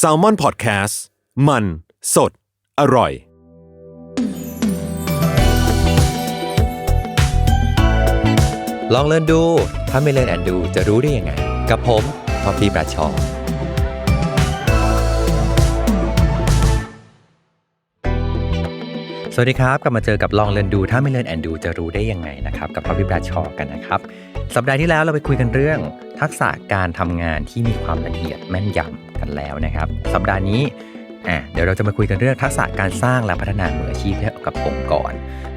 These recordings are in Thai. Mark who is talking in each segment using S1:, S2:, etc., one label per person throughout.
S1: s a l ม o n PODCAST มัน สด อร่อย
S2: ลองเล่นดู ถ้าไม่เล่นแอนดูจะรู้ได้ยังไง กับผมพอพีประชอ สวัสดีครับ กลับมาเจอกับลองเล่นดู ถ้าไม่เล่นแอนดูจะรู้ได้ยังไงนะครับ กับพอพีประชอกันนะครับ สัปดาห์ที่แล้วเราไปคุยกันเรื่อง ทักษะการทำงานที่มีความละเอียดแม่นยำกันแล้วนะครับ สัปดาห์นี้อะเดี๋ยวเราจะมาคุยกันเรื่องทักษะการสร้างและพัฒนามืออาชีพให้กับองค์กร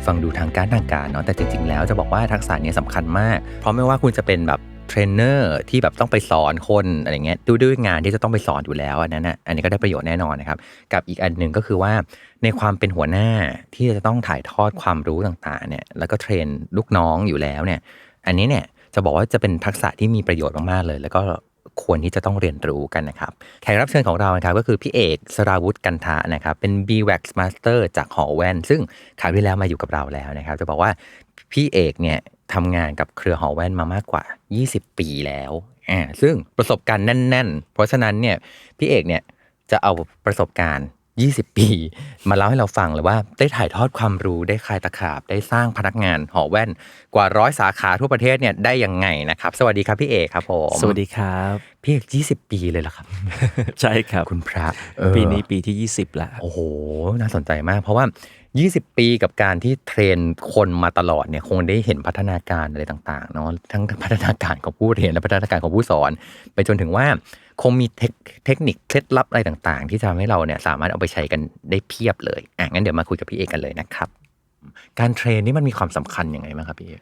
S2: ฟังดูทางการทางการเนาะแต่จริง ๆ แล้วจะบอกว่าทักษะนี้สำคัญมาก เพราะไม่ว่าคุณจะเป็นแบบ เทรนเนอร์ที่แบบต้องไปสอนคนอะไรเงี้ยดูด้วยงานที่จะต้องไปสอนอยู่แล้วอันนั้นนะอันนี้ก็ได้ประโยชน์แน่นอนนะครับ กับอีกอันหนึ่งก็คือว่าในความเป็นหัวหน้าที่จะต้องถ่ายทอดความรู้ต่างๆเนี่ยแล้วก็เทรนลูกน้องอยู่แล้วเนี่ย อันนี้เนี่ยจะบอกว่าจะเป็นทักษะที่มีประโยชน์มากๆเลย แล้วก็ควรที่จะต้องเรียนรู้กันนะครับ แขกรับเชิญของเรานะครับก็คือพี่เอกสราวุฒิกันทะนะครับเป็น b w a x Master จากหอแว่นซึ่งคราวที่แล้วมาอยู่กับเราแล้วนะครับ จะบอกว่า พี่เอกเนี่ยทำงานกับเครือหอแว่นมามากกว่า 20 ปีแล้วอ่าซึ่งประสบการณ์แน่น ๆ เพราะฉะนั้นเนี่ยพี่เอกเนี่ยจะเอาประสบการณ์ 20 ปี มาเล่าให้เราฟังเลยว่าได้ถ่ายทอดความรู้ได้คลายตะขาบ ได้สร้างพนักงานหอแว่นกว่าร้อยสาขาทั่วประเทศเนี่ยได้ยังไงนะครับ สวัสดีครับพี่เอกครับผม
S3: สวัสดีครับ
S2: พี่เอก20 ปีเลยเหรอครับ
S3: ใช่ครับ
S2: คุณพระเออ
S3: ปีนี้ปีที่ 20แล้ว
S2: โอ้โหน่าสนใจมาก เพราะว่า 20 ปีกับการที่เทรนคนมาตลอดเนี่ยคงได้เห็นพัฒนาการอะไรต่างๆเนาะทั้งพัฒนาการของผู้เรียนและพัฒนาการของผู้สอน ไปจนถึงว่าคงมีเทคเทคนิคเคล็ดลับอะไรต่างๆ ที่จะทำให้เราเนี่ยสามารถเอาไปใช้กันได้เพียบเลยอะงั้นเดี๋ยวมาคุยกับพี่เอกกันเลยนะครับ การเทรนนี่มันมีความสำคัญยังไงบ้างครับพี่เอก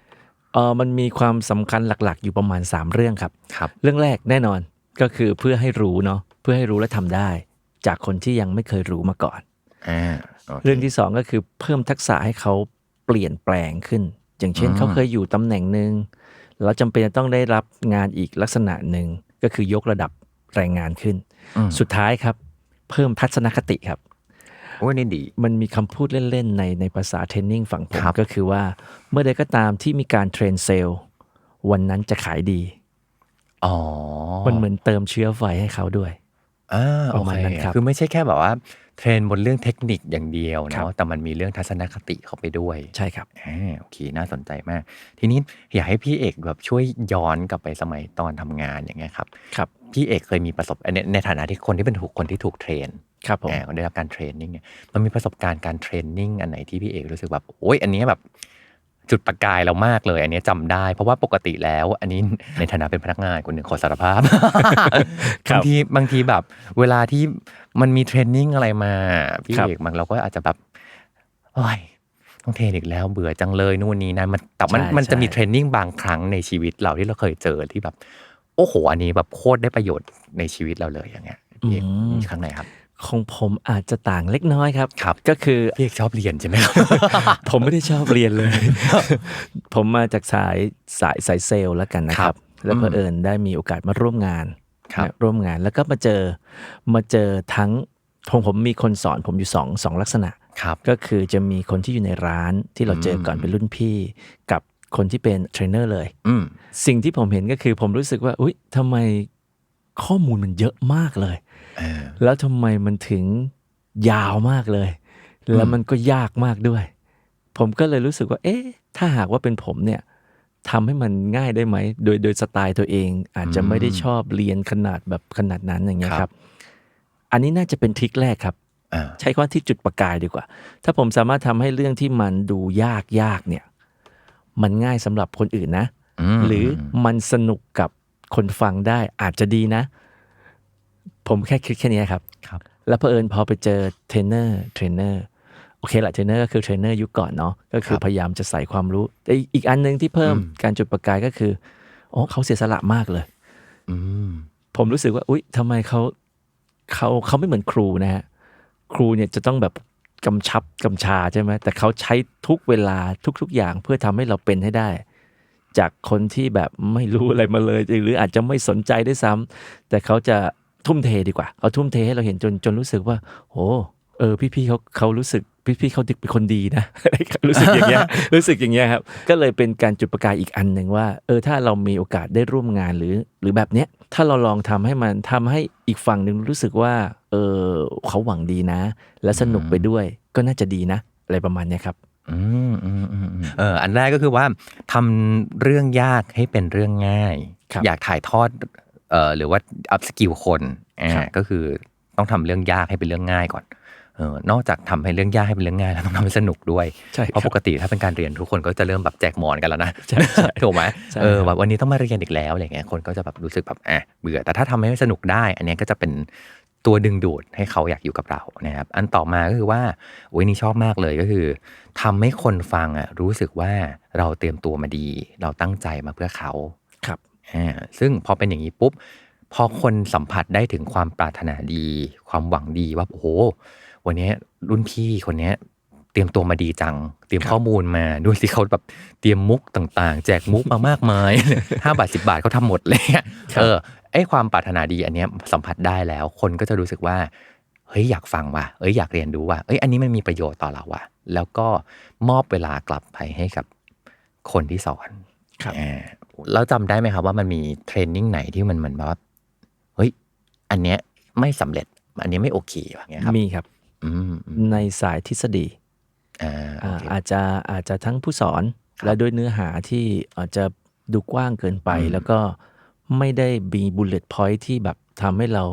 S3: เออมันมีความสำคัญหลักๆ อยู่ประมาณ 3 เรื่องครับ
S2: ครับ
S3: เรื่องแรกแน่นอนก็คือเพื่อให้รู้เนาะเพื่อให้รู้และทำได้ จากคนที่ยังไม่เคยรู้มาก่อน
S2: อ่าโค
S3: เรื่องที่2ก็คือเพิ่มทักษะให้เขาเปลี่ยนแปลงขึ้น อย่างเช่น
S2: อืม
S3: เขาเคยอยู่ตำแหน่งหนึ่งแล้วจำเป็นจะต้องได้รับงานอีกลักษณะหนึ่งก็คือยกระดับแรงงานขึ้น
S2: อืม
S3: สุดท้ายครับ เพิ่มทัศนคติครับ
S2: โอ้ยนี่ดี
S3: มันมีคำพูดเล่น ๆ ในในภาษาเทรนนิ่งฝั่งผม
S2: ครับ
S3: ก็คือว่า เมื่อใดก็ตามที่มีการเทรนเซลล์วันนั้นจะขายดี
S2: อ๋อ
S3: มันเหมือนเติมเชื้อไฟให้เขาด้วย
S2: อ่า
S3: ประมาณ
S2: โอเค
S3: นั้นครับ
S2: คือไม่ใช่แค่แบบว่า เทรนบนเรื่องเทคนิคอย่างเดียว
S3: ครับ
S2: เนาะแต่มันมีเรื่องทัศนคติเข้าไปด้วย
S3: ใช่ครับ
S2: อ่าโอเคน่าสนใจมาก ทีนี้อยากให้พี่เอกแบบช่วยย้อนกลับไปสมัยตอนทำงานอย่างเงี้ยครับ
S3: ครับ
S2: พี่เอกเคยมีประสบในในฐานะที่คนที่เป็นถูกคนที่ถูกเทรน
S3: ครับผม
S2: อ่าได้รับการเทรนนิ่งเนี่ยมันมีประสบการณ์การเทรนนิ่งอันไหนที่พี่เอกรู้สึกแบบโอ๊ยอันเนี้ยแบบ จุดประกายเรามากเลย อันเนี้ยจำได้ เพราะว่าปกติแล้ว อันนี้ในฐานะเป็นพนักงานคนหนึ่งขอสารภาพ
S3: ครับ
S2: บางทีบางทีแบบ เวลาที่มันมีเทรนนิ่งอะไรมาพี่
S3: ครับ
S2: เอกมันเราก็อาจจะแบบโอ้ยต้องเทรนอีกแล้วเบื่อจังเลยนู่นนี่นั่นมันแต่มัน
S3: ใช่
S2: มันจะมี
S3: ใช่
S2: เทรนนิ่งบางครั้งในชีวิตเราที่เราเคยเจอที่แบบ โอ้โห อันนี้แบบโคตรได้ประโยชน์ในชีวิตเราเลยอย่างเงี้ยพี่เอกมีครั้งไหนครับ
S3: ของผมอาจจะต่างเล็กน้อยครับ
S2: ครับ
S3: ก็คือ
S2: พี่เอกชอบเรียนใช่ไหมครับ
S3: ผมไม่ได้ชอบเรียนเลย ผมมาจากสายสายสายเซลล์แล้วกันนะค
S2: ครั
S3: รับ
S2: บ
S3: แล้ว
S2: อืม
S3: เผอิญได้มีโอกาสมาร่วมงาน
S2: ครับ
S3: นะร่วมงานแล้วก็มาเจอมาเจอทั้งผมผมมีคนสอนผมอยู่สองสองลักษณะ
S2: ครับ
S3: ก็คือจะมีคนที่อยู่ในร้านที่เราเจอก่อน
S2: อืม
S3: เป็นรุ่นพี่กับคนที่เป็นเทรนเนอร์เลย
S2: อืม
S3: สิ่งที่ผมเห็นก็คือผมรู้สึกว่าอุ๊ยทำไม ข้อมูลมันเยอะมากเลย
S2: เออ
S3: แล้วทำไมมันถึงยาวมากเลย แล้วมันก็ยากมากด้วย ผมก็เลยรู้สึกว่า เอ๊ะ ถ้าหากว่าเป็นผมเนี่ยทำให้มันง่ายได้ไหม โดยโดยสไตล์ตัวเอง อาจจะไม่ได้ชอบเรียนขนาดแบบขนาดนั้นอย่างเงี้ยครับ อันนี้น่าจะเป็นทริคแรกครับ
S2: อ่า
S3: ใช้คำว่าที่จุดประกายดีกว่า ถ้าผมสามารถทำให้เรื่องที่มันดูยากยากเนี่ย มันง่ายสำหรับคนอื่นนะ
S2: ม
S3: หรือมันสนุกกับ คนฟังได้อาจจะดีนะ ผมแค่คิดแค่นี้ครับ
S2: ครับ
S3: แล้วเผอิญพอไปเจอเทรนเนอร์เทรนเนอร์โอเคแหละเทรนเนอร์ก็คือเทรนเนอร์ยุคก่อนเนาะก็คือ
S2: ครับ
S3: พยายามจะใส่ความรู้แต่อีกอันหนึ่งที่เพิ่ม
S2: อืม
S3: การจุดประกายก็คืออ๋อเขาเสียสละมากเลย
S2: อืม
S3: ผมรู้สึกว่า อุ๊ยทำไมเขาเขาเขาไม่เหมือนครูนะฮะครูเนี่ยจะต้องแบบกำชับกำชาใช่ไหมแต่เขาใช้ทุกเวลาทุก ๆ อย่างเพื่อทำให้เราเป็นให้ได้ จากคนที่แบบไม่รู้อะไรมาเลย หรืออาจจะไม่สนใจด้วยซ้ำแต่เขาจะทุ่มเทดีกว่าเอาทุ่มเทให้เราเห็นจนจนรู้สึกว่าโอ้เออพี่ๆเขาเขารู้สึกพี่ๆเขาเป็นคนดีนะรู้สึกอย่างเงี้ยรู้สึกอย่างเงี้ยครับก็เลยเป็นการจุดประกายอีกอันหนึ่งว่าเออถ้าเรามีโอกาสได้ร่วมงานหรือ หรือแบบเนี้ยถ้าเราลองทำให้มันทำให้อีกฝั่งหนึ่งรู้สึกว่าเออเขาหวังดีนะ และสนุกไปด้วยก็น่าจะดีนะ อะไรประมาณเนี้ยครับ
S2: อืมอืมอืมอืมเอออันแรกก็คือว่าทำเรื่องยากให้เป็นเรื่องง่าย
S3: ครับ
S2: อยากถ่ายทอดเอ่อหรือว่าอัพสกิลคนอ่า
S3: ครับ
S2: ก็คือต้องทำเรื่องยากให้เป็นเรื่องง่ายก่อนเออนอกจากทำให้เรื่องยากให้เป็นเรื่องง่ายแล้วต้องทำให้สนุกด้วย
S3: ใช่
S2: เพราะ
S3: ครั
S2: ป
S3: บ
S2: กติถ้าเป็นการเรียนทุกคนก็จะเริ่มแบบแจกหมอนกันแล้วนะ
S3: ใช่ใช่
S2: ถูกไหม
S3: ใช่
S2: เออ
S3: ครับ
S2: แบบวันนี้ต้องมาเรียนอีกแล้วอะไรเงี้ยคนก็จะแบบรู้สึกแบบอะเบื่อแต่ถ้าทำให้สนุกได้ อันเนี้ยก็จะเป็น ตัวดึงดูดให้เขาอยากอยู่กับเรานะครับ อันต่อมาก็คือว่าโอ้ยนี่ชอบมากเลยก็คือทำให้คนฟังอะรู้สึกว่าเราเตรียมตัวมาดี เราตั้งใจมาเพื่อเขา
S3: ครับ
S2: อ่าซึ่งพอเป็นอย่างนี้ปุ๊บพอคนสัมผัสได้ถึงความปรารถนาดี ความหวังดีว่าโอ้โหวันนี้รุ่นพี่คนเนี้ยเตรียมตัวมาดีจัง เตรียม
S3: ครับ
S2: ข้อมูลมาดูสิเขาแบบเตรียมมุกต่างๆ แจกมุกมามากมายห้าบาทสิบาทเขาทำหมดเลยอะเออไอ้ความปรารถนาดีอันเนี้ยสัมผัสได้แล้ว คนก็จะรู้สึกว่าเฮ้ยอยากฟังว่ะเอ้ยอยากเรียนรู้ว่ะเอ้ยอันนี้มันมีประโยชน์ต่อเราว่ะแล้วก็มอบเวลากลับไปให้กับคนที่สอน
S3: ครับ
S2: อ่าแล้วจำได้ไหมครับว่ามันมีเทรนนิ่งไหนที่มันเหมือนแบบว่าเฮ้ยอันเนี้ยไม่สำเร็จ อันนี้ไม่โอเคอย่างเงี้ยครับ
S3: มีครับ
S2: อืมอืม
S3: ในสายทฤษฎี
S2: อ่าโอ
S3: อ่า
S2: เค
S3: อาจจะอาจจะทั้งผู้สอน
S2: ครับ
S3: และด้วยเนื้อหาที่อาจจะดูกว้างเกินไป
S2: อืม
S3: แล้วก็ไม่ได้มีบุลเลตพอยที่แบบทำให้เรา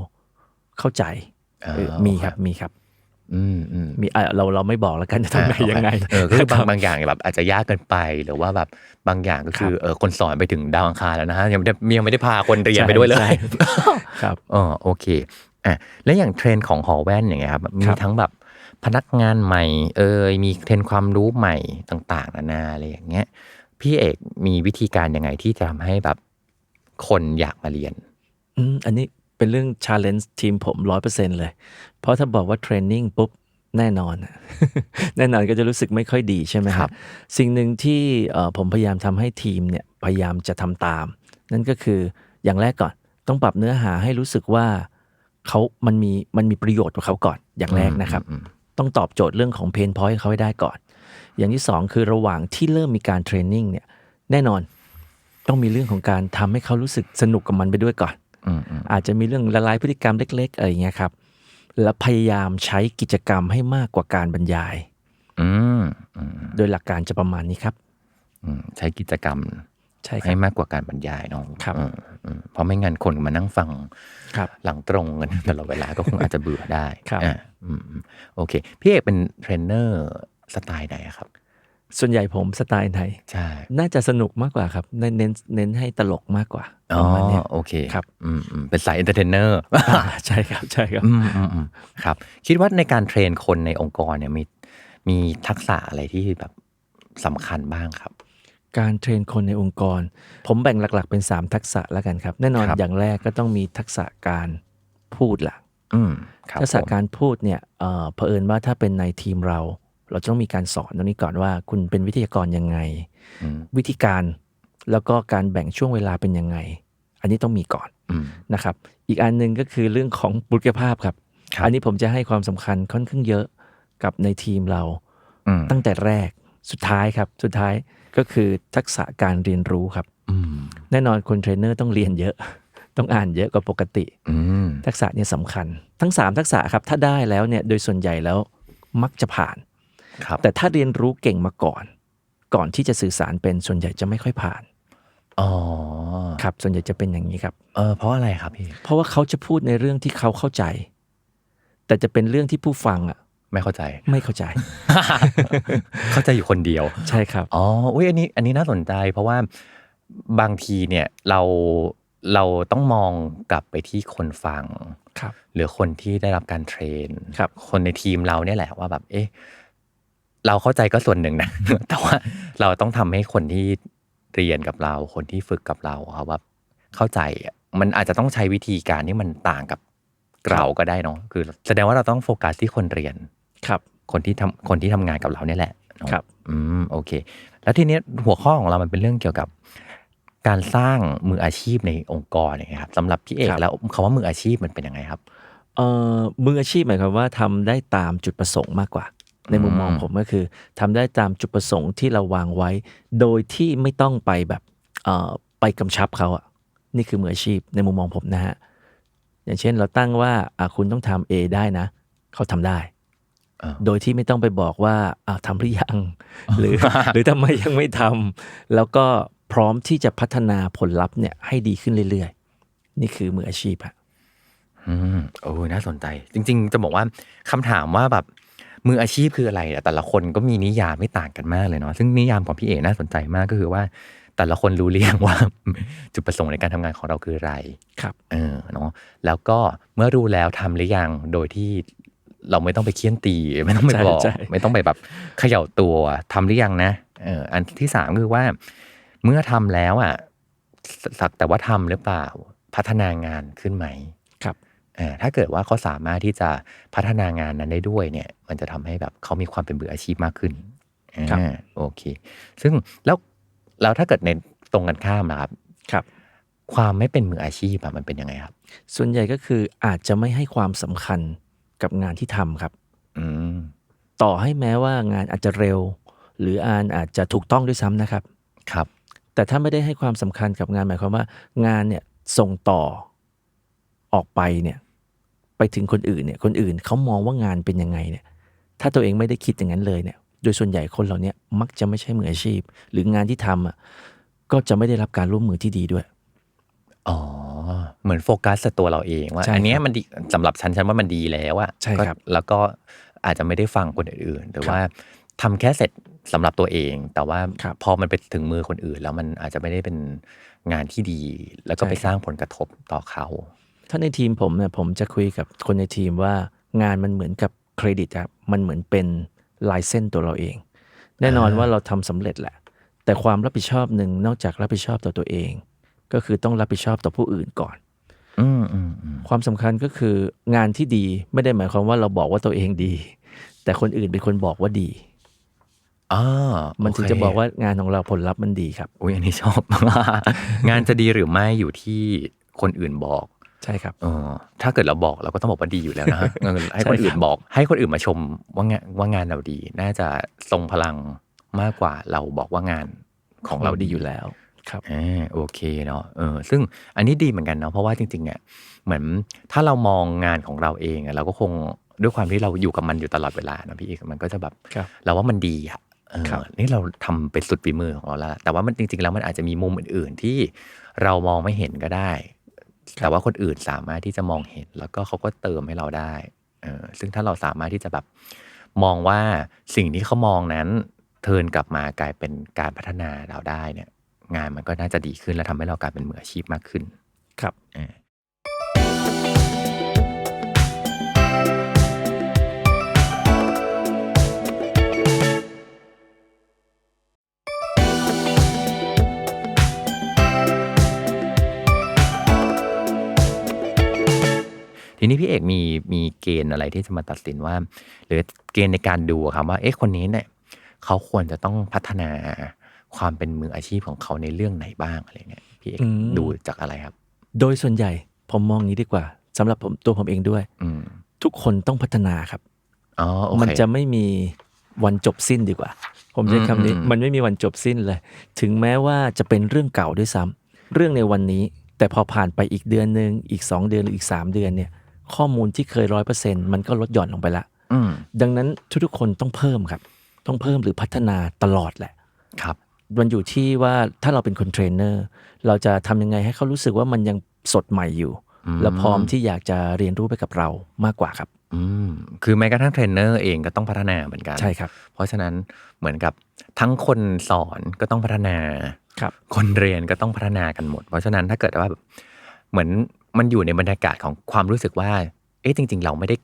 S3: เข้าใจ
S2: อ่า
S3: เออมีครับมีครับ
S2: อืมอืม
S3: มีอะเราเราไม่บอกแล้วกันจะทำไง
S2: อ่าโอเค
S3: ยังไง
S2: เออก็คือบาง
S3: รับ
S2: บางอย่างแบบอาจจะยากเกินไปหรือว่าแบบบางอย่างก็คือ
S3: ครับ
S2: เออคนสอนไปถึงดาวอังคารแล้วนะฮะยังไม่ได้ยังไม่ได้พาคนเรียนไปด้วยเล
S3: ใช่
S2: ย
S3: ครับ
S2: อ๋อโอเคอะแล้วอย่างเทรนด์ของหอแว่นอย่างเงี้ยครับมี
S3: ครับ
S2: ทั้งแบบ พนักงานใหม่ เอยมีเทรนด์ความรู้ใหม่ต่างๆนานาอะไรอย่างเงี้ยพี่เอกมีวิธีการยังไงที่จะทำให้แบบคนอยากมาเรียน
S3: อืมอันนี้เป็นเรื่องชาเลนจ์ทีมผมร้อยเปอร์เซ็นเลย เพราะถ้าบอกว่าเทรนนิ่งปุ๊บแน่นอน แน่นอนก็จะรู้สึกไม่ค่อยดีใช่ไหม
S2: ค
S3: ค
S2: รั
S3: รับบสิ่งหนึ่งที่เอ่อผมพยายามทำให้ทีมเนี่ยพยายามจะทำตาม นั่นก็คืออย่างแรกก่อน ต้องปรับเนื้อหาให้รู้สึกว่าเขามันมีมันมีประโยชน์กับเขาก่อนอย่างแรกนะครับ
S2: อืม
S3: ต้องตอบโจทย์เรื่องของเพนพอยต์เขาให้ได้ก่อน อย่างที่สองคือระหว่างที่เริ่มมีการเทรนนิ่งเนี่ยแน่นอนต้องมีเรื่องของการทำให้เขารู้สึกสนุกกับมันไปด้วยก่อน
S2: อืมอืม
S3: อาจจะมีเรื่องละลายพฤติกรรมเล็ก ๆ อะไรอย่างเงี้ยครับ แล้วพยายามใช้กิจกรรมให้มากกว่าการบรรยาย
S2: อืมอืม
S3: โดยหลักการจะประมาณนี้ครับ
S2: อืมใช้กิจกรรม
S3: ใช่ค
S2: ให้
S3: รับ
S2: มากกว่าการบรรยายเนาะ
S3: ครับ
S2: อืมอืมเพราะไม่งั้นคนมานั่งฟัง
S3: ครับ
S2: หลังตรงกันตลอดเวลาก็คงอาจจะเบื่อได้
S3: ครับ
S2: อ่าอืมอืมโอเค พี่เอกเป็นเทรนเนอร์สไตล์ไหนอะครับ
S3: ส่วนใหญ่ผมสไตล์ไหน
S2: ใช่
S3: น่าจะสนุกมากกว่าครับ เน้นเน้นเน้นให้ตลกมากกว่า
S2: อ๋
S3: ป
S2: อ
S3: ระมาณเนี้ย
S2: โอเค
S3: ครับ
S2: อืมอืมเป็นสายเอนเตอร์เทนเนอร์
S3: อ่าใช่ครับใช่ครับ
S2: อืมอืมอืมครับ คิดว่าในการเทรนคนในองค์กรเนี่ยมีมีทักษะอะไรที่แบบสำคัญบ้างครับ
S3: การเทรนคนในองค์กร ผมแบ่งหลักๆเป็น 3 ทักษะแล้วกันครับ แน่นอน
S2: ครับ
S3: อย่างแรกก็ต้องมีทักษะการพูดล่ะ
S2: อืมครับ
S3: ทักษะ
S2: ผม
S3: การพูดเนี่ยเอ่อเผอิญว่าถ้าเป็นในทีมเรา เราจะต้องมีการสอนตรงนี้ก่อนว่า คุณเป็นวิทยากรยังไง
S2: อืม
S3: วิธีการแล้วก็การแบ่งช่วงเวลาเป็นยังไง อันนี้ต้องมีก่อน
S2: อืม
S3: นะครับ อีกอันหนึ่งก็คือเรื่องของบุคลิกภาพครับ
S2: ครับ
S3: อันนี้ผมจะให้ความสำคัญค่อนข้างเยอะกับในทีมเรา
S2: อืม
S3: ตั้งแต่แรกสุดท้ายครับ สุดท้าย ก็คือทักษะการเรียนรู้ครับ
S2: อืม
S3: แน่นอนคนเทรนเนอร์ต้องเรียนเยอะ ต้องอ่านเยอะกว่าปกติ
S2: อืม
S3: ทักษะเนี่ยสำคัญ ทั้ง 3 ทักษะครับ ถ้าได้แล้วเนี่ยโดยส่วนใหญ่แล้วมักจะผ่าน
S2: ครับ
S3: แต่ถ้าเรียนรู้เก่งมาก่อน ก่อนที่จะสื่อสารเป็นส่วนใหญ่จะไม่ค่อยผ่าน
S2: อ๋อ
S3: ครับส่วนใหญ่จะเป็นอย่างนี้ครับ
S2: เออเพราะอะไรครับพี่
S3: เพราะว่าเขาจะพูดในเรื่องที่เขาเข้าใจ แต่จะเป็นเรื่องที่ผู้ฟังอะ
S2: ไม่เข้าใจ
S3: ไม่เข้าใจ
S2: เข้าใจอยู่คนเดียว
S3: ใช่ครับ
S2: อ๋ออุ้ยอันนี้ อันนี้น่าสนใจ เพราะว่าบางทีเนี่ยเราเราต้องมองกลับไปที่คนฟัง
S3: ครับ
S2: หรือคนที่ได้รับการเทรน
S3: ครับ
S2: คนในทีมเราเนี่ยแหละว่าแบบ เอ๊ะเราเข้าใจก็ส่วนหนึ่งนะ แต่ว่าเราต้องทำให้คนที่เรียนกับเรา คนที่ฝึกกับเราเขาแบบเข้าใจอะมันอาจจะต้องใช้วิธีการที่มันต่างกับเราก็ได้เนาะคือ แสดงว่าเราต้องโฟกัสที่คนเรียน
S3: ครับ
S2: คนที่ทำคนที่ทำงานกับเราเนี่ยแหละเนอะ
S3: ครับ
S2: อืมโอเค แล้วทีเนี้ยหัวข้อของเรามันเป็นเรื่องเกี่ยวกับ การสร้างมืออาชีพในองค์กรอย่างเงี้ยครับสำหรับพี่เอก
S3: ครับ
S2: แล้วคำว่ามืออาชีพมันเป็นยังไงครับ
S3: เอ่อมืออาชีพหมายความว่าทำได้ตามจุดประสงค์มากกว่า ในมุมมองผมก็คือทำได้ตามจุดประสงค์ที่เราวางไว้ โดยที่ไม่ต้องไปแบบเอ่อไปกำชับเขาอะนี่คือมืออาชีพในมุมมองผมนะฮะอย่างเช่นเราตั้งว่าอะคุณต้องทำ A ได้นะ เขาทำได้
S2: อ่า
S3: โดยที่ไม่ต้องไปบอกว่าอะทำหรือยัง หรือหรือทำไมยังไม่ทำแล้วก็พร้อมที่จะพัฒนาผลลัพธ์เนี่ยให้ดีขึ้นเรื่อยๆ นี่คือมืออาชีพฮะ
S2: อืมโอ้ยน่าสนใจ จริง ๆ จะบอกว่าคำถามว่าแบบมืออาชีพคืออะไรอะแต่ละคนก็มีนิยามไม่ต่างกันมากเลยเนาะซึ่งนิยามของพี่เอกน่าสนใจมากก็คือว่า แต่ละคนรู้เรียงว่าจุดประสงค์ในการทำงานของเราคืออะไร
S3: ครับ
S2: เออเนาะแล้วก็เมื่อรู้แล้วทำหรือยังโดยที่ เราไม่ต้องไปเคี่ยนตี ไม่ต้องไป
S3: ใช่
S2: บอก
S3: ใช่
S2: ไม่ต้องไปแบบเขย่าตัวทำหรือยังนะเอออันที่สามคือว่า เมื่อทำแล้วอะสักแต่ว่าทำหรือเปล่าพัฒนางานขึ้นไหม
S3: ครับ
S2: เอ่อถ้าเกิดว่าเขาสามารถที่จะพัฒนางานนั้นได้ด้วยเนี่ย มันจะทำให้แบบเขามีความเป็นมืออาชีพมากขึ้น
S3: ครับ
S2: อ่าโอเค ซึ่งแล้วแล้วถ้าเกิดในตรงกันข้ามนะครับ
S3: ครับ
S2: ความไม่เป็นมืออาชีพอะมันเป็นยังไงครับ
S3: ส่วนใหญ่ก็คืออาจจะไม่ให้ความสำคัญ กับงานที่ทำครับ
S2: อืม
S3: ต่อให้แม้ว่างานอาจจะเร็ว หรืออ่านอาจจะถูกต้องด้วยซ้ำนะครับ
S2: ครับ
S3: แต่ถ้าไม่ได้ให้ความสำคัญกับงานหมายความว่า งานเนี่ยส่งต่อออกไปเนี่ย ไปถึงคนอื่นเนี่ย คนอื่นเขามองว่างานเป็นยังไงเนี่ย ถ้าตัวเองไม่ได้คิดอย่างนั้นเลยเนี่ย โดยส่วนใหญ่คนเหล่าเนี้ยมักจะไม่ใช่มืออาชีพ หรืองานที่ทำอะก็จะไม่ได้รับการร่วมมือที่ดีด้วย
S2: อ๋อ เหมือนโฟกัสแต่ตัวเราเองว่า
S3: ใช่
S2: อันเนี้ย
S3: ครับ
S2: มันดีสำหรับฉันฉันว่ามันดีแล้วอะ
S3: ใช่ครับ
S2: ก็แล้วก็อาจจะไม่ได้ฟังคนอื่นๆหรือ
S3: ครับ
S2: ว่าทำแค่เสร็จสำหรับตัวเอง แต่ว่า
S3: ครับ
S2: พอมันไปถึงมือคนอื่น แล้วมันอาจจะไม่ได้เป็นงานที่ดี แล้วก็
S3: ใช่
S2: ไป
S3: ครับ
S2: สร้างผลกระทบต่อเขา
S3: ถ้าในทีมผมเนี่ยผมจะคุยกับคนในทีมว่างานมันเหมือนกับเครดิตครับมันเหมือนเป็นลายเส้นตัวเราเอง แน่นอน
S2: อ่า
S3: ว่าเราทำสำเร็จแหละ แต่ความรับผิดชอบหนึ่งนอกจากรับผิดชอบต่อตัวเอง ก็คือต้องรับผิดชอบต่อผู้อื่นก่อน
S2: อืมอืมอืม
S3: ความสำคัญก็คืองานที่ดีไม่ได้หมายความว่าเราบอกว่าตัวเองดี แต่คนอื่นเป็นคนบอกว่าดี
S2: อ่า
S3: มันถึง
S2: โเค
S3: จะบอกว่างานของเราผลลัพธ์มันดีครับ
S2: อุ้ยอันนี้ชอบงานจะดีหรือไม่อยู่ที่คนอื่นบอก
S3: ใช่ครับ
S2: เออถ้าเกิดเราบอกเราก็ต้องบอกว่าดีอยู่แล้วนะฮะเออให้
S3: ใช่
S2: คนอื่
S3: คนรับ
S2: บอก ให้คนอื่นมาชมว่างานว่างานเราดี น่าจะทรงพลังมากกว่าเราบอกว่างานของเราดีอยู่แล้ว
S3: ครับ
S2: อ่าโอเคเนาะ เออ ซึ่งอันนี้ดีเหมือนกันเนาะ เพราะว่าจริงๆเนี่ยเหมือนถ้าเรามองงานของเราเองอะ เราก็คง ด้วยความที่เราอยู่กับมันอยู่ตลอดเวลาเนอะพี่เอก มันก็จะแบบ
S3: ครับ
S2: เราว่ามันดีอะ เออ
S3: ครับ
S2: นี่เราทำไปสุดฝีมือของเราแล้วล่ะ แต่ว่ามันจริง ๆ แล้วมันอาจจะมีมุมอื่น ๆ ที่เรามองไม่เห็นก็ได้แต่ว่าคนอื่นสามารถที่จะมองเห็น แล้วก็เขาก็เติมให้เราได้ เออ ซึ่งถ้าเราสามารถที่จะแบบมองว่าสิ่งที่เขามองนั้น เทิร์นกลับมากลายเป็นการพัฒนาเราได้เนี่ย งานมันก็น่าจะดีขึ้นและทำให้เรากลายเป็นมืออาชีพมากขึ้น
S3: ครับ
S2: อ่าทีนี้พี่เอกมีมีเกณฑ์อะไรที่จะมาตัดสินว่า หรือเกณฑ์ในการดูอะครับว่าเอ๊ะคนนี้เนี่ยเขาควรจะต้องพัฒนา ความเป็นมืออาชีพของเขาในเรื่องไหนบ้างอะไรเงี้ยพี่เอก
S3: อืม
S2: ดูจากอะไรครับ
S3: โดยส่วนใหญ่ผมมองอย่างนี้ดีกว่าสำหรับผมตัวผมเองด้วย
S2: อืม
S3: ทุกคนต้องพัฒนาครับ
S2: อ๋อโอเค
S3: มันจะไม่มีวันจบสิ้นดีกว่า ผมใช้คำนี้
S2: อืมอืม
S3: มันไม่มีวันจบสิ้นเลย ถึงแม้ว่าจะเป็นเรื่องเก่าด้วยซ้ำเรื่องในวันนี้ แต่พอผ่านไปอีกเดือนหนึ่งอีก 2 เดือนหรืออีก 3 เดือนเนี่ย ข้อมูลที่เคยร้อยเปอร์เซ็นต์มันก็ลดหย่อนลงไปละ
S2: อืม
S3: ดังนั้นทุกๆคนต้องเพิ่มครับ ต้องเพิ่มหรือพัฒนาตลอดแหละ
S2: ครับ
S3: มันอยู่ที่ว่าถ้าเราเป็นคนเทรนเนอร์เราจะทำยังไงให้เขารู้สึกว่ามันยังสดใหม่อยู่
S2: อืม
S3: และพร้อมที่อยากจะเรียนรู้ไปกับเรามากกว่าครับ
S2: อืมคือแม้กระทั่งเทรนเนอร์เองก็ต้องพัฒนาเหมือนกัน
S3: ใช่ครับ
S2: เพราะฉะนั้นเหมือนกับทั้งคนสอนก็ต้องพัฒนา
S3: ครับ
S2: คนเรียนก็ต้องพัฒนากันหมด เพราะฉะนั้นถ้าเกิดว่าแบบเหมือนมันอยู่ในบรรยากาศของความรู้สึกว่า เอ๊ะจริง ๆ เราไม่ได้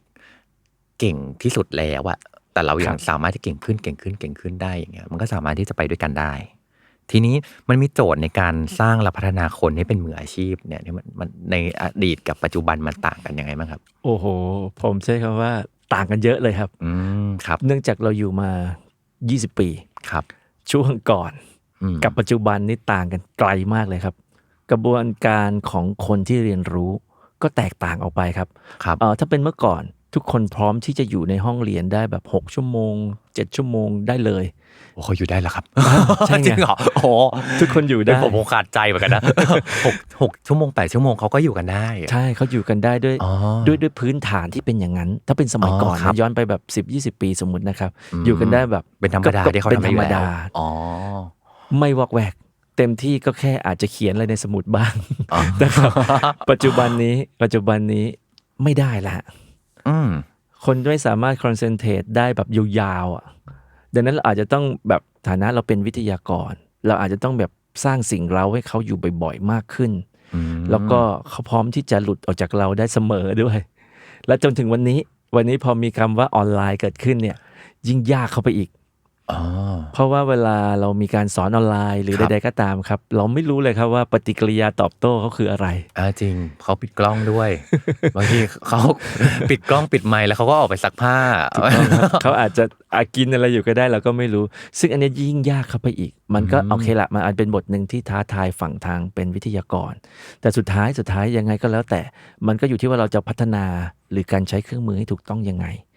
S2: เก่งที่สุดแล้วอะ แต่เรายัง
S3: ครับ
S2: สามารถจะเก่งขึ้นเก่งขึ้นเก่งขึ้นได้อย่างเงี้ยมันก็สามารถที่จะไปด้วยกันได้ ทีนี้มันมีโจทย์ในการสร้างและพัฒนาคนให้เป็นมืออาชีพเนี่ยที่มันมันในอดีตกับปัจจุบันมันต่างกันยังไงบ้างครับ
S3: โอ้โห ผมใช้คำว่าต่างกันเยอะเลยครับ
S2: อืมครับ
S3: เนื่องจากเราอยู่มา 20 ปี
S2: ครับ
S3: ช่วงก่อน
S2: อืม
S3: กับปัจจุบันนี่ต่างกันไกลมากเลยครับ กระบวนการของคนที่เรียนรู้ก็แตกต่างออกไปครับ
S2: ครับ
S3: เออถ้าเป็นเมื่อก่อน ทุกคนพร้อมที่จะอยู่ในห้องเรียนได้แบบ 6 ชั่วโมง 7 ชั่วโมงได้เลย
S2: โอ้เขาอยู่ได้แล้วครับ
S3: ใช่ไง
S2: จริงเหรอโอ้โห
S3: ทุกคนอยู่ได้
S2: ผมคงขาดใจเหมือนกันนะหกหกชั่วโมงแปดชั่วโมงเขาก็อยู่กันได้อะ
S3: ใช่เขาอยู่กันได้ด้วย
S2: อ๋อ
S3: ด้วยด้วยพื้นฐานที่เป็นอย่างนั้น ถ้าเป็นสมัย
S2: อ๋อ
S3: ก่อน
S2: ครับ
S3: นะย้อนไปแบบ10 20ปีสมมตินะครับ
S2: อืม
S3: อยู่กันได้แบบ
S2: เป็นธรรมดา
S3: ก็
S2: ที่เขา
S3: เป็น
S2: ทำ
S3: ธร
S2: ให้
S3: รม
S2: อยู่แล้ว
S3: ดา
S2: อ๋อ
S3: ไม่วอกแวกเต็มที่ก็แค่อาจจะเขียนอะไรในสมุดบ้าง
S2: อ๋อ
S3: นะครับปัจจุบันนี้ปัจจุบันนี้ไม่ได้ละ
S2: อืม
S3: คนไม่สามารถคอนเซนเทรตได้แบบยาวๆอะดังนั้นเราอาจจะต้องแบบฐานะเราเป็นวิทยากร เราอาจจะต้องแบบสร้างสิ่งเราให้เขาอยู่บ่อยๆมากขึ้น
S2: อืม
S3: แล้วก็เขาพร้อมที่จะหลุดออกจากเราได้เสมอด้วย และจนถึงวันนี้วันนี้พอมีคำว่าออนไลน์เกิดขึ้นเนี่ย ยิ่งยากเข้าไปอีก
S2: อ๋อ
S3: เพราะว่าเวลาเรามีการสอนออนไลน์ หรือ
S2: ครับ
S3: ใดๆก็ตามครับ เราไม่รู้เลยครับว่าปฏิกิริยาตอบโต้เขาคืออะไร
S2: อ่าจริงเขาปิดกล้องด้วย บางทีเขาปิดกล้องปิดไมค์แล้วเขาก็ออกไปซักผ้า
S3: เขาอาจจะอากินอะไรอยู่ก็ได้เราก็ไม่รู้ ซึ่งอันเนี้ยยิ่งยากเข้าไปอีก มันก็
S2: อืม
S3: โอเคละมันอาจเป็นบทหนึ่งที่ท้าทายฝั่งทางเป็นวิทยากร แต่สุดท้ายสุดท้ายยังไงก็แล้วแต่มันก็อยู่ที่ว่าเราจะพัฒนาหรือการใช้เครื่องมือให้ถูกต้องยังไง
S2: อืม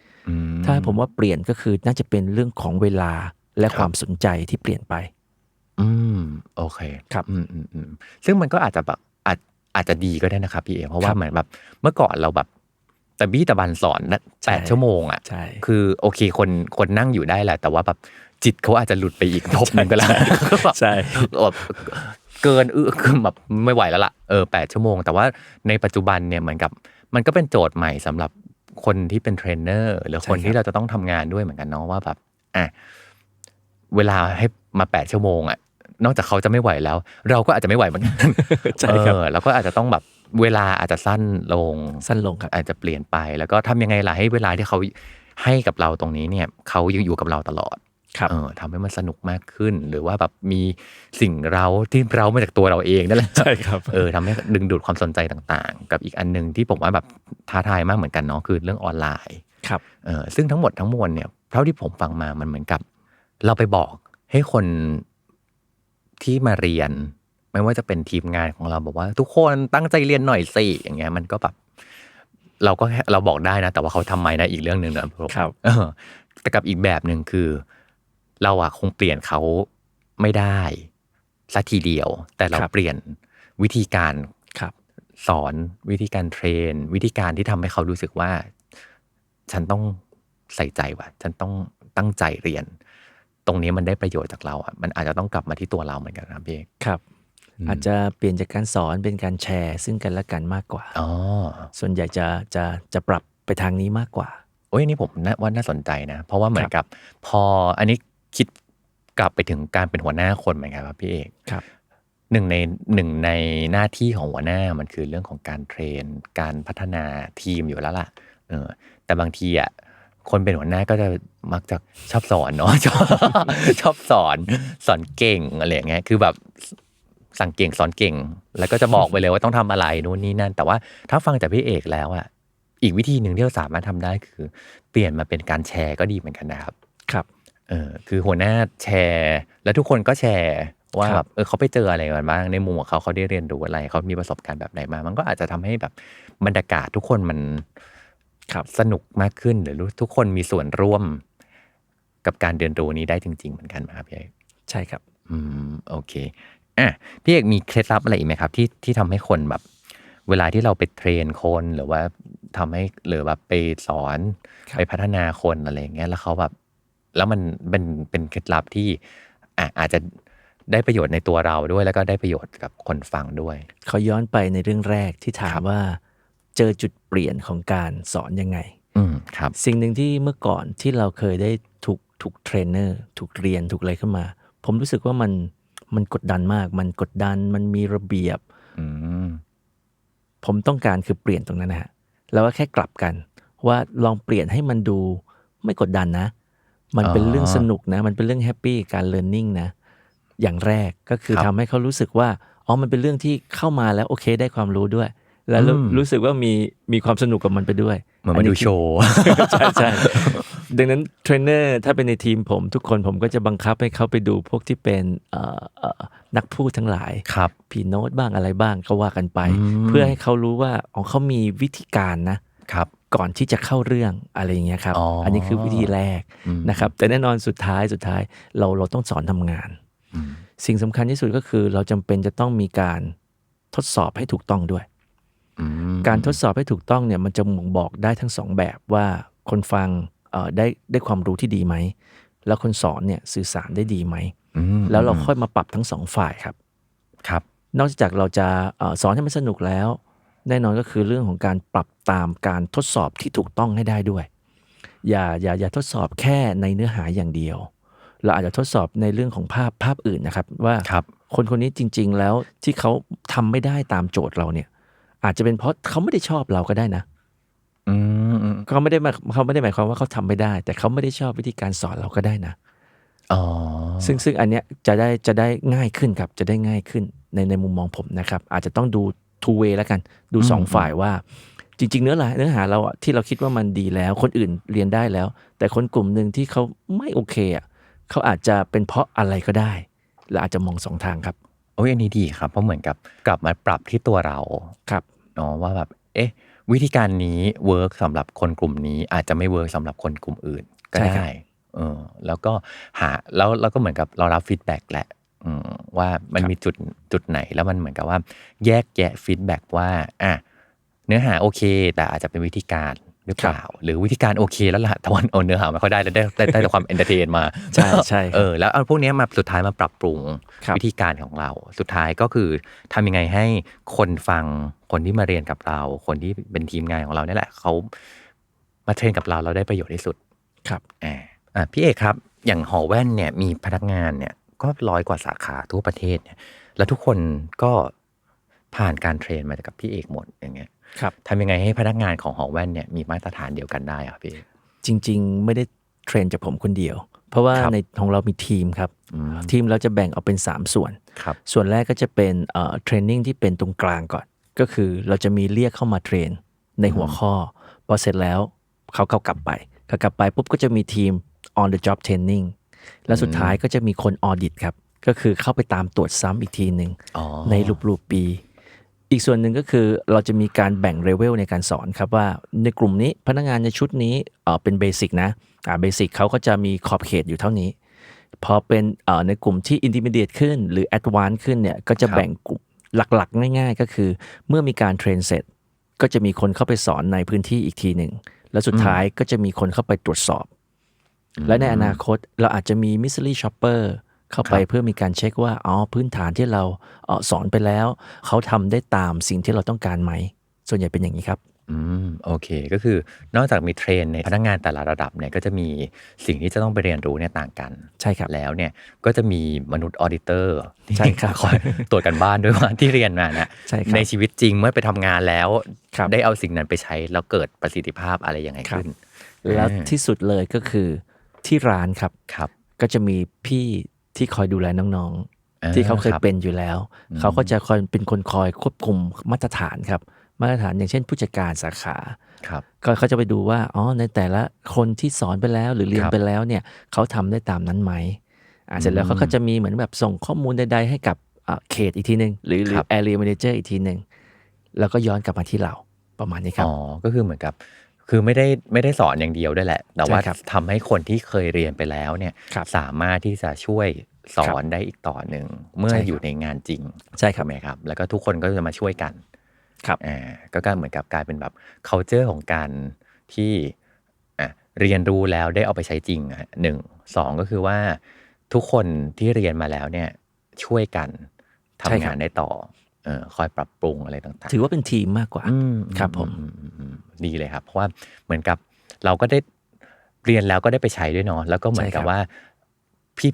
S3: ถ้าผมว่าเปลี่ยนก็คือน่าจะเป็นเรื่องของเวลาและ
S2: ครับ
S3: ความสนใจที่เปลี่ยนไป
S2: อืม โอเค
S3: ครับ
S2: อืมอืมอืมซึ่งมันก็อาจจะแบบอาจอาจจะดีก็ได้นะครับพี่เอ เพราะ
S3: ค
S2: ว่า
S3: รับ
S2: เหมือนแบบเมื่อก่อนเราแบบแต่บี้ตะบันสอนนะ
S3: ใช่
S2: แปดชั่วโมงอะ
S3: ใช่
S2: คือโอเคคนคนนั่งอยู่ได้แหละ แต่ว่าแบบจิตเขาอาจจะหลุดไปอีกทบหนึงก็แล้วแบบ
S3: ใช่
S2: แบบเกินเออคือแบบไม่ไหวแล้วล่ะ เออแปดชั่วโมง แต่ว่าในปัจจุบันเนี่ยเหมือนกับ มันก็เป็นโจทย์ใหม่สำหรับ คนที่เป็นเทรนเนอร์หรือคน
S3: ใช่ครับ
S2: ที่เราจะต้องทำงานด้วยเหมือนกันเนาะว่าแบบอะเวลาให้มาแปดชั่วโมงอะนอกจากเขาจะไม่ไหวแล้ว เราก็อาจจะไม่ไหวเหมือนกัน
S3: ใช่ครับ
S2: เออแล้วก็อาจจะต้องแบบเวลาอาจจะสั้นลง
S3: สั้นลงครับ
S2: อาจจะเปลี่ยนไป แล้วก็ทำยังไงล่ะให้เวลาที่เขาให้กับเราตรงนี้เนี่ยเขายังอยู่กับเราตลอด
S3: ครับ
S2: เออทำให้มันสนุกมากขึ้น หรือว่าแบบมีสิ่งเราที่เรามาจากตัวเราเองนั่นแหละ
S3: ใช่ครับ
S2: เออทำให้ดึงดูดความสนใจต่างๆ กับอีกอันหนึ่งที่ผมว่าแบบท้าทายมากเหมือนกันเนาะคือเรื่องออนไลน์
S3: ครับ
S2: เออซึ่งทั้งหมดทั้งมวลเนี่ยเท่าที่ผมฟังมามันเหมือนกับ เราไปบอกให้คนที่มาเรียน ไม่ว่าจะเป็นทีมงานของเราบอกว่า ทุกคนตั้งใจเรียนหน่อยสิอย่างเงี้ย มันก็แบบเราก็แค่เราบอกได้นะ แต่ว่าเขาทำไมนะอีกเรื่องหนึ่งนะครับเออแต่กับอีกแบบหนึ่งคือ เราอะคงเปลี่ยนเขาไม่ได้สัทีเดียว แต่เรา
S3: ครับ
S2: เปลี่ยนวิธีการ
S3: ครับ
S2: สอนวิธีการเทรน วิธีการที่ทำให้เขารู้สึกว่า ฉันต้องใส่ใจว่ะ ฉันต้องตั้งใจเรียน ตรงนี้มันได้ประโยชน์จากเราอะมันอาจจะต้องกลับมาที่ตัวเราเหมือนกันนะครับพี่เอก
S3: ครับ
S2: อืม
S3: อาจจะเปลี่ยนจากการสอนเป็นการแชร์ ซึ่งกันและกันมากกว่า
S2: อ๋อ
S3: ส่วนใหญ่จะจะจะปรับไปทางนี้มากกว่า
S2: โอ้ยอันนี่ผมนะว่าน่าสนใจนะ เพราะว่าเหมือนกับ พออันนี้ คิดกลับไปถึงการเป็นหัวหน้าคนเหมือนกันครับพี่เอก
S3: ครับ
S2: หนึ่งในหนึ่งในหน้าที่ของหัวหน้ามันคือเรื่องของการเทรน การพัฒนาทีมอยู่แล้วล่ะเออแต่บางทีอะคนเป็นหัวหน้าก็จะมักจะชอบสอนเนาะชอบชอบสอนสอนเก่งอะไรอย่างเงี้ยคือแบบสั่งเก่งสอนเก่ง แล้วก็จะบอกไปเลยว่าต้องทำอะไรนู่นนี่นั่น แต่ว่าถ้าฟังจากพี่เอกแล้วอะอีกวิธีหนึ่งที่เราสามารถทำได้คือ เปลี่ยนมาเป็นการแชร์ก็ดีเหมือนกันนะครับ
S3: ครับ
S2: เออคือหัวหน้าแชร์ แล้วทุกคนก็แชร์ว่า
S3: ครับ
S2: แบบเออเขาไปเจออะไรกันบ้างในมุมของเขาเขาได้เรียนรู้อะไรเขามีประสบการณ์แบบไหนมา มันก็อาจจะทำให้แบบบรรยากาศทุกคนมัน
S3: ครับ
S2: สนุกมากขึ้นหรือทุกคนมีส่วนร่วมกับการเรียนรู้นี้ได้จริง ๆ เหมือนกันไหมครับพี่เอก
S3: ใช่ครับ
S2: อืมโอเคอะพี่เอกมีเคล็ดลับอะไรอีกไหมครับ ที่ที่ทำให้คนแบบ เวลาที่เราไปเทรนคนหรือว่าทำให้หรือแบบไปสอน
S3: ครับ
S2: ไปพัฒนาคนอะไรอย่างเงี้ยแล้วเขาแบบ แล้วมันเป็นเป็นเคล็ดลับที่อะอาจจะได้ประโยชน์ในตัวเราด้วยแล้วก็ได้ประโยชน์กับคนฟังด้วย
S3: ขอย้อนไปในเรื่องแรกที่ถา
S2: ครั
S3: ม
S2: บ
S3: ว่า เจอจุดเปลี่ยนของการสอนยังไง
S2: อืมครับ
S3: สิ่งหนึ่งที่เมื่อก่อนที่เราเคยได้ถูกถูกเทรนเนอร์ถูกเรียนถูกอะไรขึ้นมา ผมรู้สึกว่ามันมันกดดันมาก มันกดดันมันมีระเบียบ
S2: อืม
S3: ผมต้องการคือเปลี่ยนตรงนั้นนะฮะแล้วก็แค่กลับกัน ว่าลองเปลี่ยนให้มันดูไม่กดดันนะ มันเป็น
S2: อ๋อ
S3: เรื่องสนุกนะ มันเป็นเรื่องแฮปปี้การเรียนรู้นะ อย่างแรกก็คือ
S2: ครับ
S3: ทำให้เขารู้สึกว่า อ๋อ มันเป็นเรื่องที่เข้ามาแล้วโอเคได้ความรู้ด้วย แล้วรู้
S2: อืม
S3: รู้สึกว่ามีมีความสนุกกับมันไปด้วย
S2: เหมือนมาดู
S3: คื
S2: โชว์
S3: ใช่ใช่ดังนั้นเทรนเนอร์ถ้าเป็นในทีมผมทุกคนผมก็จะบังคับให้เขาไปดูพวกที่เป็นเอ่อเอ่อนักพูดทั้งหลาย
S2: ครับ
S3: พีโน้ตบ้างอะไรบ้างก็ว่ากันไป
S2: อืม
S3: เพื่อให้เขารู้ว่าอ๋อเขามีวิธีการนะ
S2: ครับ
S3: ก่อนที่จะเข้าเรื่องอะไรอย่างเงี้ยครับ
S2: อ๋ออั
S3: นนี้คือวิธีแรก
S2: อืม
S3: นะครับ แต่แน่นอนสุดท้ายสุดท้ายเราเราต้องสอนทำงาน
S2: อืม
S3: สิ่งสำคัญที่สุดก็คือเราจำเป็นจะต้องมีการทดสอบให้ถูกต้องด้วย
S2: อืม
S3: การทดสอบให้ถูกต้องเนี่ยมันจะบ่งบอกได้ทั้งสองแบบว่าคนฟังเอ่อได้ได้ความรู้ที่ดีไหม แล้วคนสอนเนี่ยสื่อสารได้ดีไหม
S2: อืม
S3: แล้วเราค่อยมาปรับทั้งสองฝ่ายครับ
S2: ครับ
S3: นอกจากเราจะเอ่อสอนให้มันสนุกแล้ว แน่นอนก็คือเรื่องของการปรับตามการทดสอบที่ถูกต้องให้ได้ด้วย อย่าอย่าอย่าทดสอบแค่ในเนื้อหาอย่างเดียว เราอาจจะทดสอบในเรื่องของภาพภาพอื่นนะครับ ว่า
S2: ครับ
S3: คนคนนี้จริง ๆ แล้วที่เขาทำไม่ได้ตามโจทย์เราเนี่ย อาจจะเป็นเพราะเขาไม่ได้ชอบเราก็ได้นะ
S2: อืมอืม
S3: เขาไม่ได้หมายเขาไม่ได้หมายความว่าเขาทำไม่ได้ แต่เขาไม่ได้ชอบวิธีการสอนเราก็ได้นะ
S2: อ๋อ
S3: ซึ่งซึ่งอันเนี้ยจะได้จะได้ง่ายขึ้นครับ จะได้ง่ายขึ้นในในมุมมองผมนะครับ อาจจะต้องดู two way แล้วกัน ดูสองฝ่ายว่า จริง ๆ เนื้อหาเนื้อหาเราอะที่เราคิดว่ามันดีแล้ว คนอื่นเรียนได้แล้ว แต่คนกลุ่มหนึ่งที่เขาไม่โอเคอะเขาอาจจะเป็นเพราะอะไรก็ได้เราอาจจะมองสองทางครับ
S2: โอ้ยอันนี้ดีครับ เพราะเหมือนกับกลับมาปรับที่ตัวเรา
S3: ครับ
S2: เนาะว่าแบบเอ๊ะ วิธีการนี้เวิร์กสำหรับคนกลุ่มนี้ อาจจะไม่เวิร์กสำหรับคนกลุ่มอื่นก็
S3: ใช่ครั
S2: ได้
S3: บ
S2: เออแล้วก็หาแล้วเราก็เหมือนกับเรารับฟีดแบ็กแหละอืม ว่ามันมีจุดจุดไหนแล้วมันเหมือนกับว่า แยกแยะฟีดแบ็กว่าอะเนื้อหาโอเค แต่อาจจะเป็นวิธีการหรือเปล่า หรือวิธีการโอเคแล้วล่ะแต่วันเอาเนื้อหาไม่ค่อยได้แล้วได้ได้ได้แต่ความเอนเตอร์เทนมา
S3: ใช่ใช่ครับ
S2: เออแล้วเอาพวกเนี้ยมาสุดท้ายมาปรับปรุง
S3: ครับ
S2: วิธีการของเรา สุดท้ายก็คือทำยังไงให้คนฟังคนที่มาเรียนกับเรา คนที่เป็นทีมงานของเราเนี่ยแหละเขามาเทรนกับเราเราได้ประโยชน์ที่สุด
S3: ครับ
S2: อ่าอะพี่เอกครับ อย่างหอแว่นเนี่ยมีพนักงานเนี่ย ก็ร้อยกว่าสาขาทั่วประเทศเนี่ย แล้วทุกคนก็ผ่านการเทรนมาจากพี่เอกหมดอย่างเงี้ย
S3: ครับ
S2: ทำยังไงให้พนักงานของหอแว่นเนี่ยมีมาตรฐานเดียวกันได้อะพี่เอก
S3: จริง ๆ ไม่ได้เทรนจากผมคนเดียว เพราะว่า
S2: ครับ
S3: ในของเรามีทีมครับ
S2: อืม
S3: ทีมเราจะแบ่งออกเป็น 3 ส่วน
S2: ครับ
S3: ส่วนแรกก็จะเป็นเอ่อเทรนนิ่งที่เป็นตรงกลางก่อน ก็คือเราจะมีเรียกเข้ามาเทรนในหัวข้อ พอเสร็จแล้วเขาเขากลับไปเขากลับไปปุ๊บก็จะมีทีม on the job training แล้วสุดท้ายก็จะมีคนออดิตครับ ก็คือเข้าไปตามตรวจซ้ำอีกทีหนึ่ง
S2: อ๋อ
S3: ในรูปรูปปี อีกส่วนหนึ่งก็คือเราจะมีการแบ่งเลเวลในการสอนครับว่าในกลุ่มนี้พนักงานในชุดนี้เอ่อเป็นเบสิกนะอ่าเบสิกเขาก็จะมีขอบเขตอยู่เท่านี้พอเป็นเอ่อในกลุ่มที่ intermediate ขึ้น หรือ advanced ขึ้นเนี่ยก็จะ
S2: ครับ
S3: แบ่งกลุ่มหลักๆ ง่าย ๆ ก็คือ เมื่อมีการเทรนเสร็จ ก็จะมีคนเข้าไปสอนในพื้นที่อีกทีหนึ่ง แล้วสุดท้ายก็จะมีคนเข้าไปตรวจสอบ และในอนาคตเราอาจจะมี mystery shopper เข้าไป
S2: ครับ
S3: เพื่อมีการเช็คว่าอ๋อพื้นฐานที่เราเอ่อสอนไปแล้ว เขาทำได้ตามสิ่งที่เราต้องการไหม ส่วนใหญ่เป็นอย่างนี้ครับ
S2: อืมโอเคก็คือนอกจากมีเทรนในพนักงานแต่ละระดับเนี่ยก็จะมีสิ่งที่จะต้องไปเรียนรู้เนี่ยต่างกัน
S3: ใช่ครับ
S2: แล้วเนี่ยก็จะมีมนุษย์ออดิเตอร์
S3: ใช่ครับ
S2: คอยตรวจกันบ้านด้วยว่าที่เรียนมาเนี่ย
S3: ใช่ครับ
S2: ในชีวิตจริงเมื่อไปทำงานแล้ว
S3: ครับ
S2: ได้เอาสิ่งนั้นไปใช้แล้วเกิดประสิทธิภาพอะไรยังไง
S3: ครับ
S2: ขึ้น
S3: แล้วที่สุดเลยก็คือ ที่ร้านครับ
S2: ครับ
S3: ก็จะมีพี่ที่คอยดูแลน้อง
S2: อ่า
S3: ๆที่เขาเคย
S2: ครับ
S3: เป็นอยู่แล้ว เขาก็จะคอยเป็นคนคอยควบคุมมาตรฐานครับ มาตรฐานอย่างเช่น ผู้จัดการสาขา
S2: ครับ
S3: ก็เขาจะไปดูว่าอ๋อในแต่ละคนที่สอนไปแล้วหรือเรียน
S2: ครับ
S3: ไปแล้วเนี่ยเขาทำได้ตามนั้นไหมอ่าเสร็จแล้วเขาก็จะมีเหมือนแบบส่งข้อมูลใดๆให้กับอ่าเขตอีกทีหนึ่งหรือหรือ area manager อีกทีหนึ่งแล้วก็ย้อนกลับมาที่เราประมาณนี้ครับ
S2: อ๋อก็คือเหมือนกับ คือไม่ได้ไม่ได้สอนอย่างเดียวด้วยแหละ แต่ว่า
S3: ใช่ครับ
S2: ทำให้คนที่เคยเรียนไปแล้วเนี่ย
S3: ครับ
S2: สามารถที่จะช่วยสอ
S3: ครั
S2: น
S3: บ
S2: ได้อีกต่อหนึ่งเมื่อ
S3: ใช่ครับ
S2: อยู่ในงานจริง
S3: ใช่ครับ
S2: ไหมครับ แล้วก็ทุกคนก็จะมาช่วยกัน
S3: ครับ
S2: อ่าก็กลายเหมือนกับกลายเป็นแบบ culture ของการที่อะเรียนรู้แล้วได้เอาไปใช้จริงอะหนึ่งสองก็คือว่าทุกคนที่เรียนมาแล้วเนี่ยช่วยกัน
S3: ใช่
S2: ทำ
S3: ครับ
S2: งานได้ต่อเออ คอยปรับปรุงอะไรต่างๆ
S3: ถือว่าเป็นทีมมากกว่า
S2: อืม
S3: ครับผม
S2: อือือืมดีเลยครับ เพราะว่าเหมือนกับเราก็ได้เรียนแล้วก็ได้ไปใช้ด้วยเนาะแล้วก็เหมือนกับว่า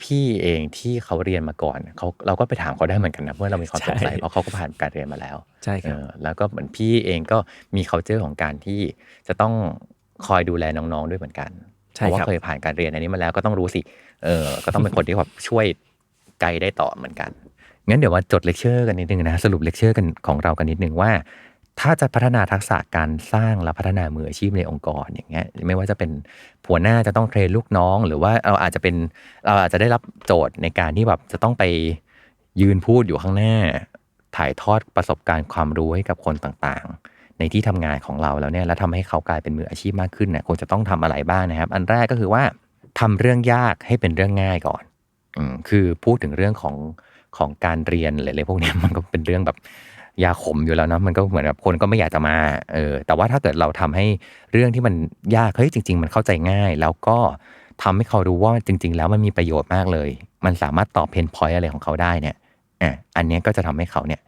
S2: พี่ๆเองที่เขาเรียนมาก่อนเขาเราก็ไปถามเขาได้เหมือนกันนะเมื่อเรามีความสงสัย
S3: ใช่
S2: เพราะเขาก็ผ่านการเรียนมาแล้ว
S3: ใช่ครับ
S2: เออแล้วก็เหมือนพี่เองก็มี culture ของการที่จะต้องคอยดูแลน้องๆด้วยเหมือนกัน
S3: ใช่
S2: เพราะว่า
S3: ครับ
S2: เคยผ่านการเรียนอันนี้มาแล้วก็ต้องรู้สิเออก็ต้องเป็นคนที่แบบช่วยไกด์ได้ต่อเหมือนกัน งั้นเดี๋ยวมาจดเลคเชอร์กันนิดนึงนะสรุปเลคเชอร์กันของเรากันนิดนึงว่า ถ้าจะพัฒนาทักษะการสร้างและพัฒนามืออาชีพในองค์กรอย่างเงี้ยไม่ว่าจะเป็นหัวหน้าจะต้องเทรนลูกน้อง หรือว่าเราอาจจะเป็นเราอาจจะได้รับโจทย์ในการที่แบบจะต้องไปยืนพูดอยู่ข้างหน้า ถ่ายทอดประสบการณ์ความรู้ให้กับคนต่างๆ ในที่ทำงานของเราแล้วเนี่ยแล้วทำให้เขากลายเป็นมืออาชีพมากขึ้นเนี่ยควรจะต้องทำอะไรบ้างนะครับ อันแรกก็คือว่าทำเรื่องยากให้เป็นเรื่องง่ายก่อนอืมคือพูดถึงเรื่องของ ของการเรียนอะไรพวกนี้มันก็เป็นเรื่องแบบยาขมอยู่แล้วเนาะมันก็เหมือนกับคนก็ไม่อยากจะมาเออแต่ว่าถ้าเกิดเราทำให้เรื่องที่มันยากเฮ้ยจริง ๆ มันเข้าใจง่าย แล้วก็ทำให้เขารู้ว่าจริง ๆ แล้วมันมีประโยชน์มากเลย มันสามารถตอบเพนพอยต์อะไรของเขาได้เนี่ยอะอันนี้ก็จะทำให้เขาเนี่ย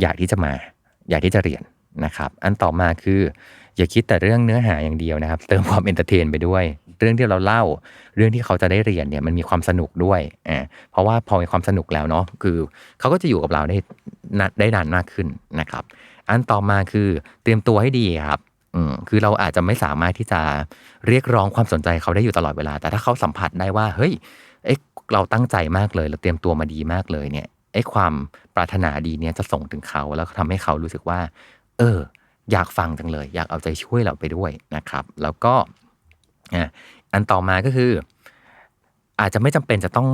S2: อยากที่จะมาอยากที่จะเรียนนะครับ อันต่อมาคือ อย่าคิดแต่เรื่องเนื้อหาอย่างเดียวนะครับ เติมความเอนเตอร์เทนไปด้วย เรื่องที่เราเล่า เรื่องที่เขาจะได้เรียนเนี่ยมันมีความสนุกด้วยอ่าเพราะว่าพอมีความสนุกแล้วเนาะคือเขาก็จะอยู่กับเราได้นานได้นานมากขึ้นนะครับ อันต่อมาคือเตรียมตัวให้ดีครับอืมคือเราอาจจะไม่สามารถที่จะเรียกร้องความสนใจเขาได้อยู่ตลอดเวลา แต่ถ้าเขาสัมผัสได้ว่า เฮ้ยเอ๊ะเราตั้งใจมากเลย เราเตรียมตัวมาดีมากเลยเนี่ยไอ้ความปรารถนาดีเนี่ยจะส่งถึงเขาแล้วก็ทำให้เขารู้สึกว่า เออ อยากฟังจังเลย อยากเอาใจช่วยเราไปด้วยนะครับ แล้วก็ อะอันต่อมาก็คือ อาจจะไม่จำเป็นจะต้อง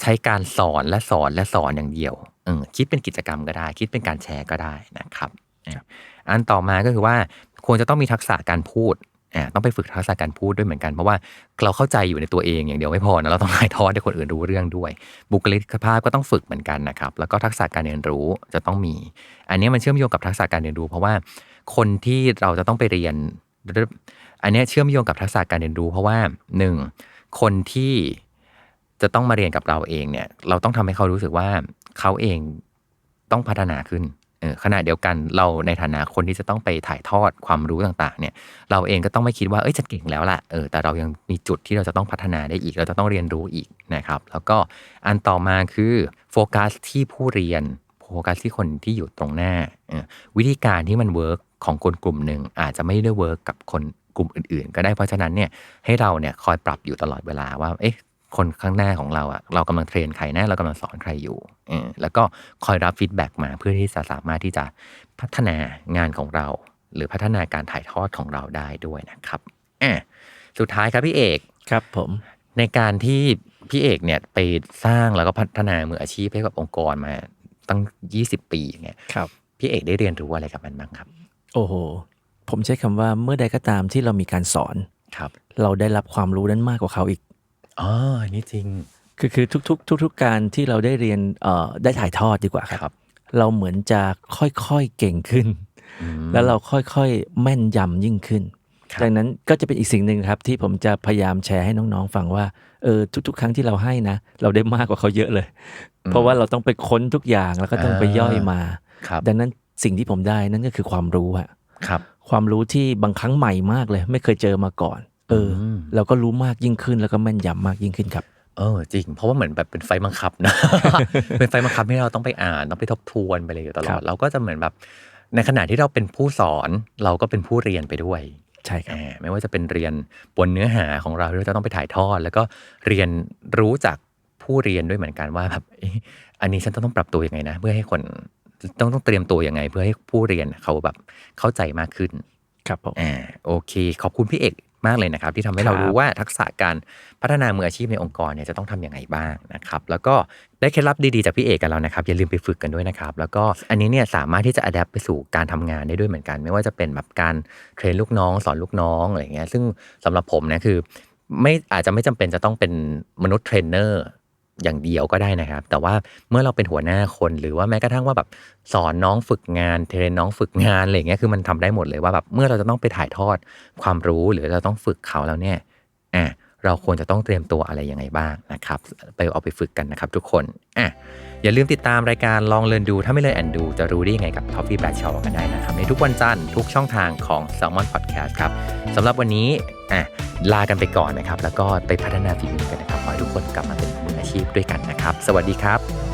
S2: ใช้การสอนและสอนและสอนอย่างเดียวเออคิดเป็นกิจกรรมก็ได้ คิดเป็นการแชร์ก็ได้นะครับ อันต่อมาก็คือว่าควรจะต้องมีทักษะการพูดอ่าต้องไปฝึกทักษะการพูดด้วยเหมือนกัน เพราะว่าเราเข้าใจอยู่ในตัวเองอย่างเดียวไม่พอนะเราต้องถ่ายทอดให้คนอื่นรู้เรื่องด้วย บุคลิกภาพก็ต้องฝึกเหมือนกันนะครับ แล้วก็ทักษะการเรียนรู้จะต้องมี อันนี้มันเชื่อมโยงกับทักษะการเรียนรู้ เพราะว่าคนที่เราจะต้องไปเรียน อันนี้เชื่อมโยงกับทักษะการเรียนรู้ เพราะว่าหนึ่งคนที่จะต้องมาเรียนกับเราเองเนี่ย เราต้องทำให้เขารู้สึกว่าเขาเองต้องพัฒนาขึ้นขณะเดียวกันเราในฐานะคนที่จะต้องไปถ่ายทอดความรู้ต่างๆ เนี่ย เราเองก็ต้องไม่คิดว่าเอ้ยจะเก่งแล้วล่ะเออแต่เรายังมีจุดที่เราจะต้องพัฒนาได้อีก เราจะต้องเรียนรู้อีกนะครับ แล้วก็อันต่อมาคือโฟกัสที่ผู้เรียนโฟกัสที่คนที่อยู่ตรงหน้าออวิธีการที่มันเวิร์ก ของคนกลุ่มหนึ่งอาจจะไม่ได้เวิร์กกับคนกลุ่มอื่น ๆ ก็ได้เพราะฉะนั้นเนี่ยให้เราเนี่ยคอยปรับอยู่ตลอดเวลาว่าเอ๊ะคนข้างหน้าของเราอะเรากำลังเทรนใครนะเรากำลังสอนใครอยู่เออแล้วก็คอยรับฟีดแบ็กมาเพื่อที่จะสามารถที่จะพัฒนางานของเรา หรือพัฒนาการถ่ายทอดของเราได้ด้วยนะครับอะสุดท้ายครับพี่เอก
S3: ครับผม
S2: ในการที่พี่เอกเนี่ยไปสร้างแล้วก็พัฒนามืออาชีพให้กับองค์กรมาตั้ง 20 ปีอย่างเงี้ย
S3: ครับ
S2: พี่เอกได้เรียนรู้อะไรกับมันบ้างครับ
S3: โอ้โห ผมใช้คำว่าเมื่อใดก็ตามที่เรามีการสอน
S2: ครับ
S3: เราได้รับความรู้นั้นมากกว่าเขาอีก
S2: อ๋ออันนี่จริง
S3: คือคือทุกๆ ทุก ๆ การที่เราได้เรียนเอ่อได้ถ่ายทอดดีกว่าครับ
S2: ครับ
S3: เราเหมือนจะค่อยๆเก่งขึ้น
S2: อืม
S3: แล้วเราค่อยๆแม่นยำยิ่งขึ้น
S2: ครับ
S3: ดังนั้นก็จะเป็นอีกสิ่งหนึ่งครับ ที่ผมจะพยายามแชร์ให้น้องๆฟังว่าเออทุก ๆ ครั้งที่เราให้นะ เราได้มากกว่าเขาเยอะเลย เพราะว่าเราต้องไปค้นทุกอย่างแล้วก็ต้องไปย่อยมา
S2: ครับ
S3: ดังนั้น สิ่งที่ผมได้นั่นก็คือความรู้อะ
S2: ครับ
S3: ความรู้ที่บางครั้งใหม่มากเลย ไม่เคยเจอมาก่อน เอออ
S2: ม
S3: เราก็รู้มากยิ่งขึ้นแล้วก็แม่นยำมากยิ่งขึ้นครับ
S2: เออ จริง เพราะว่าเหมือนแบบเป็นไฟบังคับนะ เป็นไฟบังคับให้เราต้องไปอ่านต้องไปทบทวนไปเลยอยู่ตล
S3: ครั
S2: อด
S3: บ
S2: เราก็จะเหมือนแบบ ในขณะที่เราเป็นผู้สอนเราก็เป็นผู้เรียนไปด้วย
S3: ใช่ครับ
S2: อ่าไม่ว่าจะเป็นเรียนบนเนื้อหาของเราที่เราจะต้องไปถ่ายทอด แล้วก็เรียนรู้จากผู้เรียนด้วยเหมือนกันว่าแบบเอ๊ะอันนี้ฉันต้องปรับตัวยังไงนะ เพื่อให้คน ต้องต้องเตรียมตัวยังไง เพื่อให้ผู้เรียนเขาแบบเข้าใจมากขึ้น
S3: ครับผม
S2: อ่าโอเค ขอบคุณพี่เอกมากเลยนะครับ ที่ทำให้เรา
S3: ครับ
S2: รู้ว่าทักษะการพัฒนามืออาชีพในองค์กรเนี่ยจะต้องทำยังไงบ้างนะครับ แล้วก็ได้เคล็ดลับดีๆจากพี่เอกกันแล้วนะครับ อย่าลืมไปฝึกกันด้วยนะครับ แล้วก็อันนี้เนี่ยสามารถที่จะอัดแอปไปสู่การทำงานได้ด้วยเหมือนกัน ไม่ว่าจะเป็นแบบการเทรนลูกน้อง สอนลูกน้องอะไรเงี้ยซึ่งสำหรับผมนะคือไม่อาจจะไม่จำเป็นจะต้องเป็นมนุษย์เทรนเนอร์ อย่างเดียวก็ได้นะครับ แต่ว่าเมื่อเราเป็นหัวหน้าคนหรือว่าแม้กระทั่งว่าแบบสอนน้องฝึกงานเทรนน้องฝึกงานอะไรเงี้ยคือมันทำได้หมดเลยว่าแบบเมื่อเราจะต้องไปถ่ายทอดความรู้หรือเราต้องฝึกเขาแล้วเนี่ยอะ เราควรจะต้องเตรียมตัวอะไรยังไงบ้างนะครับ ไปเอาไปฝึกกันนะครับทุกคนอะอย่าลืมติดตามรายการลองเรียนดู ถ้าไม่เลยแอนดู จะรู้ได้ยังไงกับ t o f f ี e แบ s ชอกันได้นะครับ ในทุกวันจันทร์ทุกช่องทางของ Salmon Podcast ครับสำหรับวันนี้อะลากันไปก่อนนะครับ แล้วก็ไปพัฒนาฝีมือกันนะครับขอให้ทุกคนกลับมาเป็นมืออาชีพด้วยกันนะครับ สวัสดีครับ